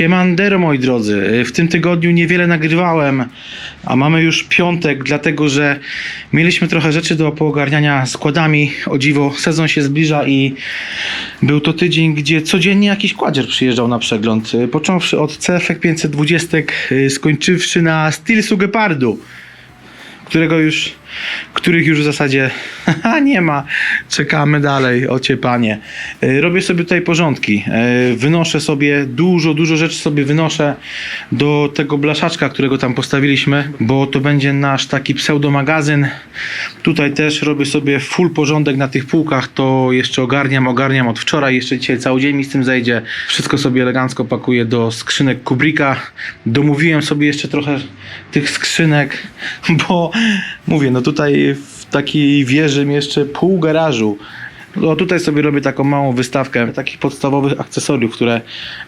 Siemandero moi drodzy, w tym tygodniu niewiele nagrywałem, a mamy już piątek, dlatego że mieliśmy trochę rzeczy do poogarniania składami. O dziwo, sezon się zbliża i był to tydzień, gdzie codziennie jakiś kładzier przyjeżdżał na przegląd. Począwszy od CFK 520, y, skończywszy na Stilsu Gepardu którego już, których już w zasadzie nie ma. Czekamy dalej, ocie panie. E, Robię sobie tutaj porządki. E, Wynoszę sobie dużo, dużo rzeczy sobie wynoszę do tego blaszaczka, którego tam postawiliśmy, bo to będzie nasz taki pseudomagazyn. Tutaj też robię sobie full porządek na tych półkach, to jeszcze ogarniam, ogarniam od wczoraj, jeszcze dzisiaj cały dzień mi z tym zejdzie. Wszystko sobie elegancko pakuję do skrzynek Kubricka. Domówiłem sobie jeszcze trochę tych skrzynek, bo mówię, no tutaj w takiej wieży jeszcze pół garażu. No tutaj sobie robię taką małą wystawkę takich podstawowych akcesoriów, które,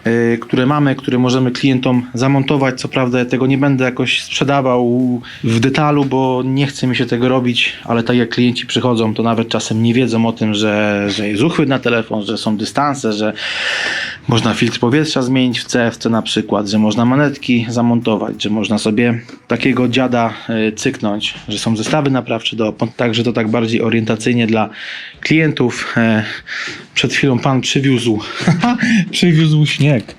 yy, które mamy, które możemy klientom zamontować. Co prawda tego nie będę jakoś sprzedawał w detalu, bo nie chce mi się tego robić, ale tak jak klienci przychodzą, to nawet czasem nie wiedzą o tym, że, że jest uchwyt na telefon, że są dystanse, że można filtr powietrza zmienić w CFC na przykład, że można manetki zamontować, że można sobie takiego dziada y, cyknąć, że są zestawy naprawcze do także to tak bardziej orientacyjnie dla klientów. E, Przed chwilą pan przywiózł, przywiózł śnieg.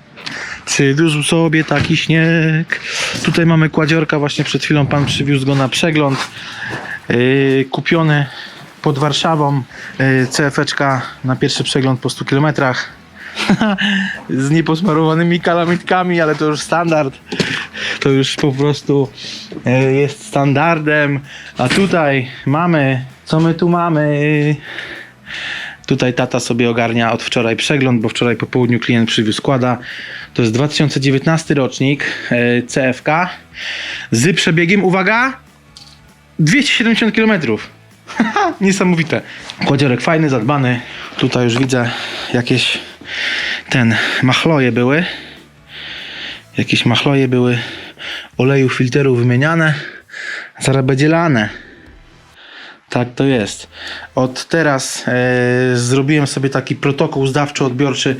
Przywiózł sobie taki śnieg. Tutaj mamy kładziorka, właśnie przed chwilą pan przywiózł go na przegląd. Yy, kupiony pod Warszawą. Yy, CFeczka na pierwszy przegląd po 100 kilometrach. z nieposmarowanymi kalamitkami, ale to już standard. To już po prostu e, jest standardem. A tutaj mamy, co my tu mamy? Tutaj tata sobie ogarnia od wczoraj przegląd, bo wczoraj po południu klient przywiózł składa. To jest 2019 rocznik e, CFK z przebiegiem, uwaga, 270 km. Niesamowite. Kładziorek fajny, zadbany. Tutaj już widzę jakieś ten machloje były. Jakieś machloje były oleju filtru wymieniane. Zaraz będzie lane. Tak to jest. Od teraz e, zrobiłem sobie taki protokół zdawczo-odbiorczy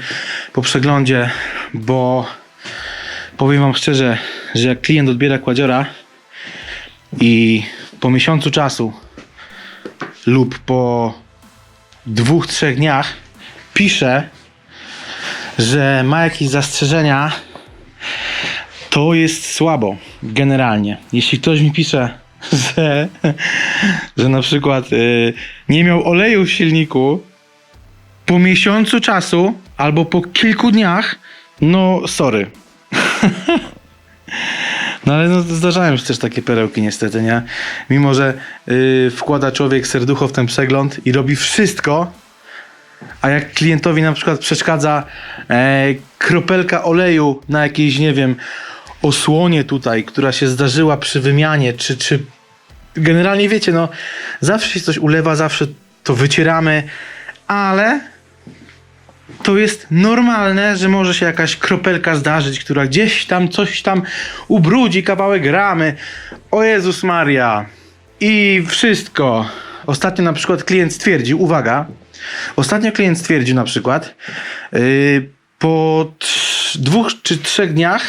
po przeglądzie, bo powiem Wam szczerze, że jak klient odbiera kładziora i po miesiącu czasu lub po dwóch, trzech dniach pisze, że ma jakieś zastrzeżenia, to jest słabo generalnie. Jeśli ktoś mi pisze, że, że na przykład y, nie miał oleju w silniku po miesiącu czasu albo po kilku dniach, no sorry. No ale no, zdarzają się też takie perełki niestety, nie? Mimo, że y, wkłada człowiek serducho w ten przegląd i robi wszystko, a jak klientowi na przykład przeszkadza e, kropelka oleju na jakiejś, nie wiem, osłonie tutaj, która się zdarzyła przy wymianie, czy, czy generalnie wiecie, no zawsze się coś ulewa, zawsze to wycieramy, ale to jest normalne, że może się jakaś kropelka zdarzyć, która gdzieś tam coś tam ubrudzi kawałek ramy. O Jezus Maria. I wszystko. Ostatnio na przykład klient stwierdził, uwaga, ostatnio klient stwierdził na przykład, yy, po dwóch czy trzech dniach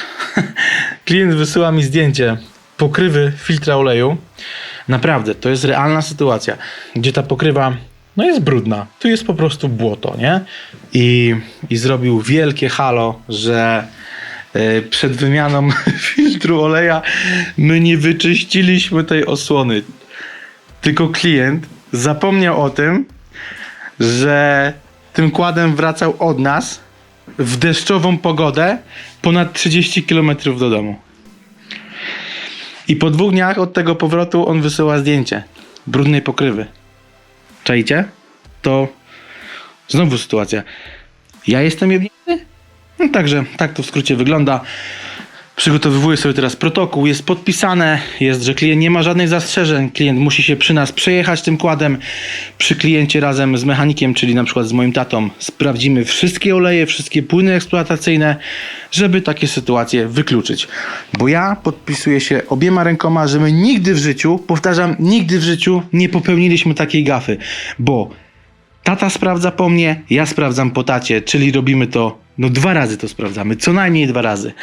klient wysyła mi zdjęcie pokrywy filtra oleju. Naprawdę, to jest realna sytuacja, gdzie ta pokrywa no jest brudna. Tu jest po prostu błoto, nie? I, i zrobił wielkie halo, że e, przed wymianą filtru oleja my nie wyczyściliśmy tej osłony. Tylko klient zapomniał o tym, że tym kładem wracał od nas w deszczową pogodę ponad 30 km do domu. I po dwóch dniach od tego powrotu on wysyła zdjęcie brudnej pokrywy. Czajcie? To znowu sytuacja. Ja jestem jebnięty? No także, tak to w skrócie wygląda. Przygotowywuję sobie teraz protokół, jest podpisane, jest, że klient nie ma żadnych zastrzeżeń, klient musi się przy nas przejechać tym kładem, przy kliencie razem z mechanikiem, czyli na przykład z moim tatą, sprawdzimy wszystkie oleje, wszystkie płyny eksploatacyjne, żeby takie sytuacje wykluczyć. Bo ja podpisuję się obiema rękoma, że my nigdy w życiu, powtarzam, nigdy w życiu nie popełniliśmy takiej gafy, bo Tata sprawdza po mnie, ja sprawdzam po tacie, czyli robimy to No dwa razy to sprawdzamy, co najmniej dwa razy.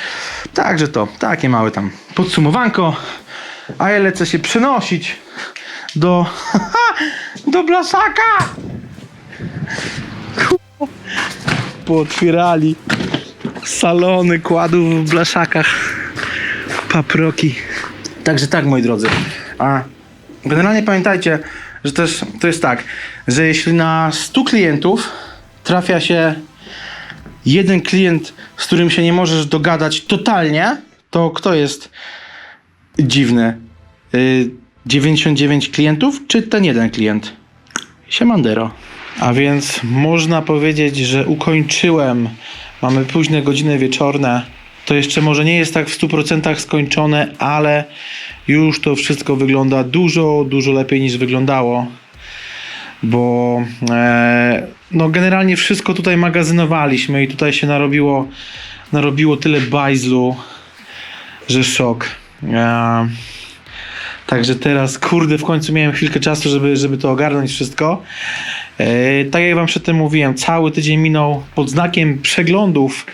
Także to, takie małe tam podsumowanko. A ja lecę się przenosić do, do Blaszaka. Ku- Pootwierali salony kładów w Blaszakach. Paproki. Także tak, moi drodzy. A generalnie pamiętajcie, że też to jest tak, że jeśli na 100 klientów trafia się jeden klient, z którym się nie możesz dogadać totalnie, to kto jest dziwny? Y, 99 klientów, czy ten jeden klient? Siemandero. A więc można powiedzieć, że ukończyłem. Mamy późne godziny wieczorne. To jeszcze może nie jest tak w 100% skończone, ale już to wszystko wygląda dużo, dużo lepiej niż wyglądało. Bo e, no generalnie wszystko tutaj magazynowaliśmy i tutaj się narobiło, narobiło tyle bajzlu, że szok. E, Także teraz, kurde, w końcu miałem chwilkę czasu, żeby, żeby to ogarnąć wszystko. E, tak jak Wam przedtem mówiłem, cały tydzień minął pod znakiem przeglądów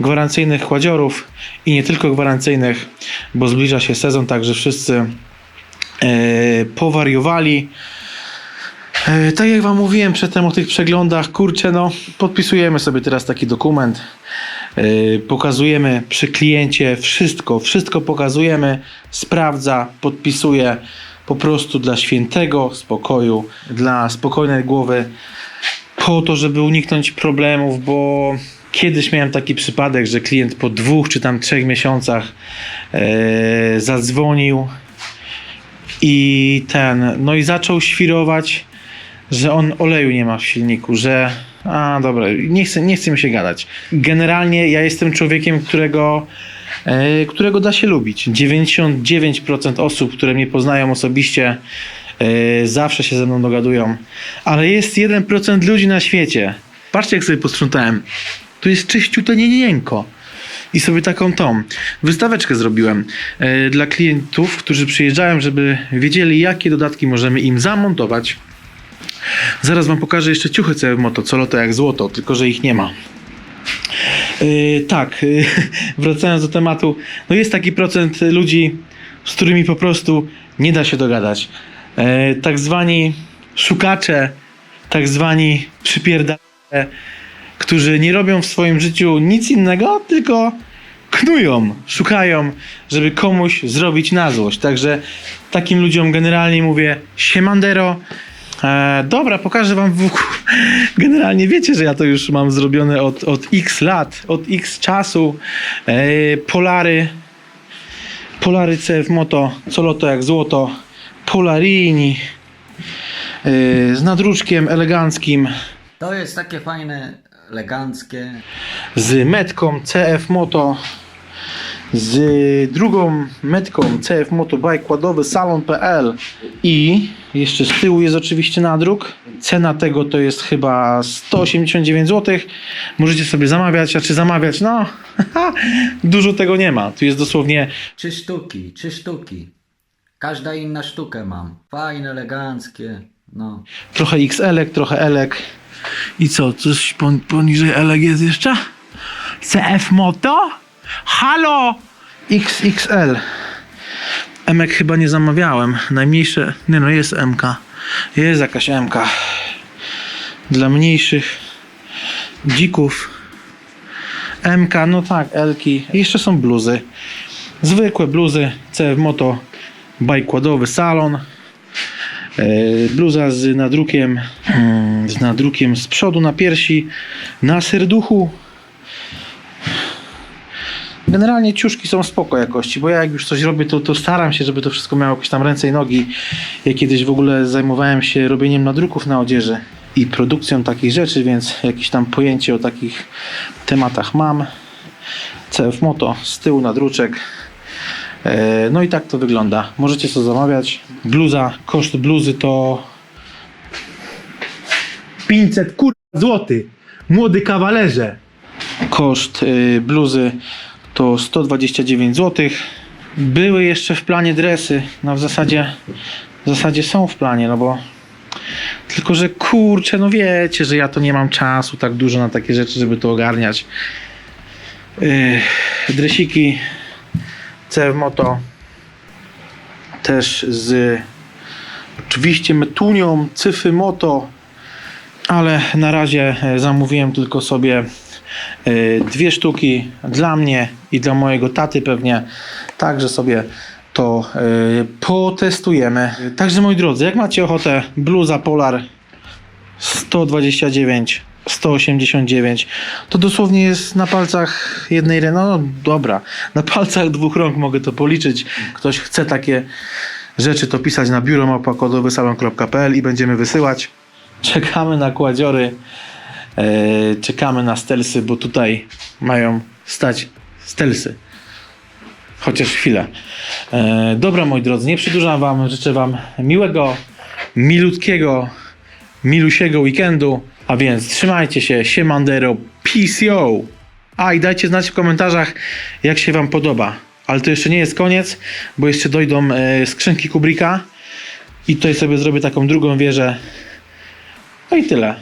gwarancyjnych kładziorów i nie tylko gwarancyjnych, bo zbliża się sezon, także wszyscy powariowali. E, tak jak Wam mówiłem przedtem o tych przeglądach, kurczę, no, podpisujemy sobie teraz taki dokument. E, pokazujemy przy kliencie wszystko, wszystko pokazujemy, sprawdza, podpisuje po prostu dla świętego spokoju, dla spokojnej głowy, po to, żeby uniknąć problemów, bo kiedyś miałem taki przypadek, że klient po dwóch czy tam trzech miesiącach e, zadzwonił i ten, no i zaczął świrować, że on oleju nie ma w silniku, że a dobra, nie chcę, nie mi się gadać. Generalnie ja jestem człowiekiem, którego e, którego da się lubić. 99% osób, które mnie poznają osobiście, e, zawsze się ze mną dogadują. Ale jest 1% ludzi na świecie. Patrzcie, jak sobie posprzątałem. Tu jest czyściute nienienko. I sobie taką tą wystaweczkę zrobiłem e, dla klientów, którzy przyjeżdżają, żeby wiedzieli, jakie dodatki możemy im zamontować. Zaraz wam pokażę jeszcze ciuchy CF Moto, co jak złoto, tylko że ich nie ma. Yy, tak, yy, wracając do tematu, no jest taki procent ludzi, z którymi po prostu nie da się dogadać. Yy, tak zwani szukacze, tak zwani przypierdalacze, którzy nie robią w swoim życiu nic innego, tylko knują, szukają, żeby komuś zrobić na złość. Także takim ludziom generalnie mówię siemandero, E, dobra, pokażę wam w... Generalnie wiecie, że ja to już mam zrobione od, od x lat, od x czasu. E, polary, Polary CF Moto, co loto jak złoto, Polarini. E, z nadruczkiem eleganckim, To jest takie fajne, eleganckie. z metką CF Moto, z drugą metką CF Moto Bike kładowy salon.pl i jeszcze z tyłu jest oczywiście nadruk. Cena tego to jest chyba 189 zł. Możecie sobie zamawiać, a czy zamawiać? No, dużo tego nie ma. Tu jest dosłownie Trzy sztuki, trzy sztuki. Każda inna sztukę mam. Fajne, eleganckie. No. trochę XL, trochę Elek. I co, coś pon- poniżej Elek jest jeszcze? CF Moto? Halo! XXL. Emek chyba nie zamawiałem. Najmniejsze, nie no jest MK. Jest jakaś MK. Dla mniejszych dzików. MK, no tak, Elki. Jeszcze są bluzy. Zwykłe bluzy. CF Moto. Bajkładowy salon. E, bluza z nadrukiem mm, z nadrukiem z przodu na piersi na serduchu generalnie ciuszki są spoko jakości, bo ja jak już coś robię, to, to staram się, żeby to wszystko miało jakieś tam ręce i nogi. Ja kiedyś w ogóle zajmowałem się robieniem nadruków na odzieży i produkcją takich rzeczy, więc jakieś tam pojęcie o takich tematach mam. CF Moto, z tyłu nadruczek. E, No i tak to wygląda. Możecie sobie zamawiać. Bluza, koszt bluzy to 500 kur... Młody kawalerze. Koszt y, bluzy to 129 zł. Były jeszcze w planie dresy. No w zasadzie w zasadzie są w planie, no bo Tylko, że kurczę, no wiecie, że ja to nie mam czasu tak dużo na takie rzeczy, żeby to ogarniać. Yy, dresiki CF Moto też z oczywiście metunią, cyfy Moto, ale na razie e, zamówiłem tylko sobie dwie sztuki dla mnie i dla mojego taty pewnie, także sobie to e, potestujemy. Także moi drodzy, jak macie ochotę, bluza Polar 129 189 to dosłownie jest na palcach jednej ręki, no dobra, na palcach dwóch rąk mogę to policzyć. Ktoś chce takie rzeczy, to pisać na biuro małpa salon.pl i będziemy wysyłać. Czekamy na kładziory, czekamy na stelsy, bo tutaj mają stać stelsy. Chociaż chwilę. E, dobra, moi drodzy, nie przedłużam Wam. Życzę Wam miłego, milutkiego, milusiego weekendu. A więc trzymajcie się, siemandero, PCO. A i dajcie znać w komentarzach, jak się Wam podoba. Ale to jeszcze nie jest koniec, bo jeszcze dojdą e, skrzynki Kubricka. I tutaj sobie zrobię taką drugą wieżę. No i tyle.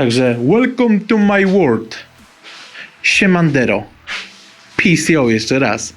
Także welcome to my world. Siemandero. PCO jeszcze raz.